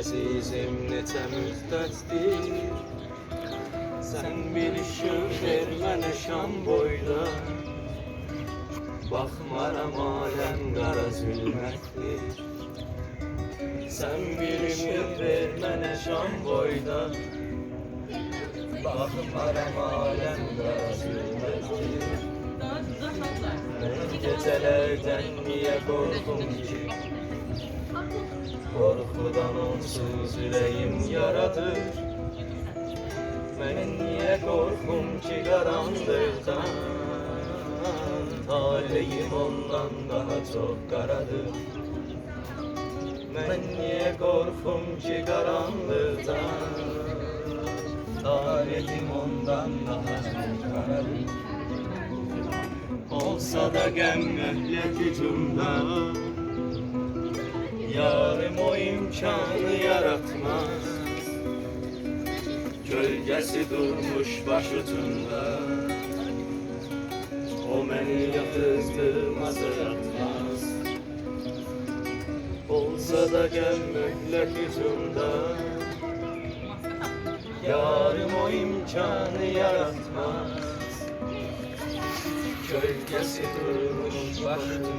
Əzizim neçə müddətdir Sən bir işıq ver mənə şam boyda Baxmaram aləm qara zülmətdir Sən bir işıq ver mənə şam boyda Baxmaram aləm qara zülmətdir Mən gecələrdən niyə qorxum ki Korkudan onsuz yüreğim yaradır. Ben niye korkum ki karanlıktan? Talihim ondan daha çok karadır. Ben niye korkum ki karanlıktan? Talihim ondan daha çok karadır. Olsa da ucunda Yarım o imkanı yaratmaz. Gölgesi durmuş başucunda. O beni yatızdırmaz yaratmaz Olsa da gel mühlek ucunda Yarım o imkanı yaratmaz. Gölgesi durmuş başucunda